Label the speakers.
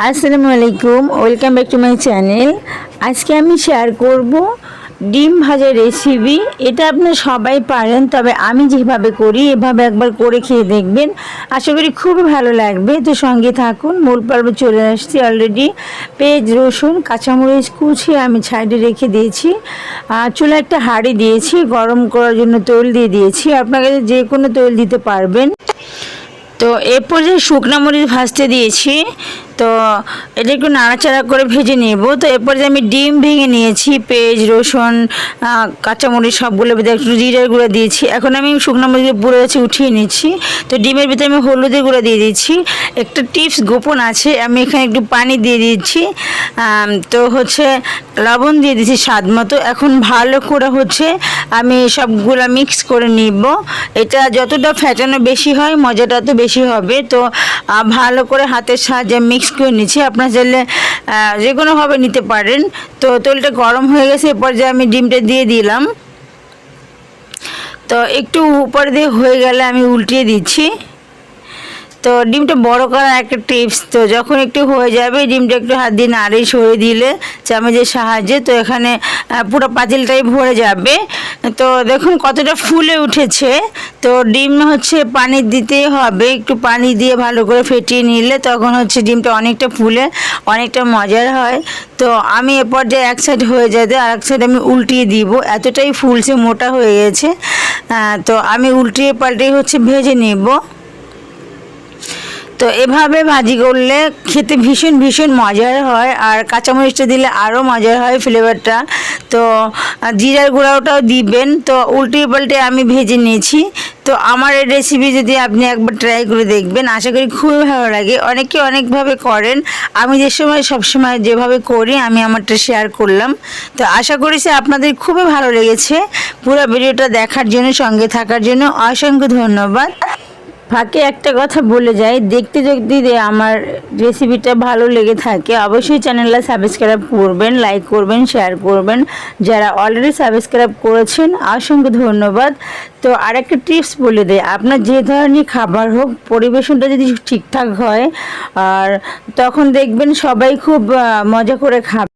Speaker 1: আসসালামু আলাইকুম welcome back to my channel আজকে আমি শেয়ার করব ডিম ভাজার রেসিপি এটা আপনারা সবাই পারেন, তবে আমি যেভাবে করি, এভাবে একবার করে খেয়ে দেখবেন। আশা করি খুবই ভালো লাগবে। তো সঙ্গে থাকুন, মূল পর্বে চলে আসছি অলরেডি পেঁয়াজ, রসুন, কাঁচামরিচ কুচিয়ে আমি সাইডে রেখে দিয়েছি। আর চুলা একটা হাঁড়ি দিয়েছি, গরম করার জন্য তৈল দিয়ে দিয়েছি। আপনাকে যে কোনো তৈল দিতে পারবেন। তো এরপর যে শুকনো মরিচ ভাজতে দিয়েছি। তো এটা একটু নাড়াচাড়া করে ভেজে নেব। তো এরপর যে আমি ডিম ভেঙে নিয়েছি, পেঁয়াজ, রসুন কাঁচামরিচ সবগুলো ভিতরে একটু জিরের গুঁড়ো দিয়েছি। এখন আমি শুকনো মরিচের পুরো আছে উঠিয়ে নিচ্ছি। তো ডিমের ভিতরে আমি হলুদের গুঁড়ো দিয়ে দিচ্ছি একটা টিপস গোপন আছে, আমি এখানে একটু পানি দিয়ে দিচ্ছি। তো হচ্ছে লবণ দিয়ে দিচ্ছি স্বাদ মতো। এখন ভালো করে হচ্ছে আমি সবগুলো মিক্স করে নিব। এটা যতটা ফ্যাটানো বেশি হয়, মজাটা তো বেশি হবে। তো ভালো করে হাতের সাহায্যে মিক্স করে নিচ্ছি। আপনার চাইলে যে কোনোভাবে নিতে পারেন। তো তেলটা গরম হয়ে গেছে, এরপর যে আমি ডিমটা দিয়ে দিলাম। তো একটু উপর দিয়ে হয়ে গেলে আমি উল্টিয়ে দিচ্ছি। তো ডিমটা বড় করার একটা টিপস, তো যখন একটু হয়ে যাবে ডিমটা একটু হাত দিয়ে নাড়ে সরে দিলে চামচের সাহায্যে তো এখানে পুরো পাতিলটাই ভরে যাবে। তো দেখুন কতটা ফুলে উঠেছে। তো ডিম হচ্ছে পানি দিতেই হবে, একটু পানি দিয়ে ভালো করে ফেটিয়ে নিলে তখন হচ্ছে ডিমটা অনেকটা ফুলে, অনেকটা মজার হয়। তো আমি এরপর যে এক সাইড হয়ে যাবে, আর এক সাইড আমি উল্টিয়ে দিব, এতটাই ফুলছে, মোটা হয়ে গেছে। তো আমি উল্টিয়ে পাল্টিয়ে হচ্ছে ভেজে নেব। তো এভাবে ভাজি করলে খেতে ভীষণ ভীষণ মজার হয় আর কাঁচামরিচটা দিলে আরও মজার হয় ফ্লেভারটা তো জিরার গুঁড়াটাও দিবেন। তো উল্টে পাল্টে আমি ভেজে নিয়েছি। তো আমার এই রেসিপি যদি আপনি একবার ট্রাই করে দেখবেন, আশা করি খুবই ভালো লাগে। অনেকে অনেকভাবে করেন। আমি যে সময় সবসময় যেভাবে করি, আমি আমারটা শেয়ার করলাম। তো আশা করি যে আপনাদের খুবই ভালো লেগেছে। পুরো ভিডিওটা দেখার জন্য, সঙ্গে থাকার জন্য অসংখ্য ধন্যবাদ। ফাঁকে একটা কথা বলে যাই। দেখতে যদি আমার রেসিপিটা ভালো লেগে থাকে, অবশ্যই চ্যানেলটা সাবস্ক্রাইব করবেন লাইক করবেন শেয়ার করবেন। যারা অলরেডি সাবস্ক্রাইব করেছেন, অসংখ্য ধন্যবাদ। তো আর একটা টিপস বলে দেয় আপনার যে ধরনের খাবার হোক, পরিবেশনটা যদি ঠিকঠাক হয়, আর তখন দেখবেন সবাই খুব মজা করে খাবে।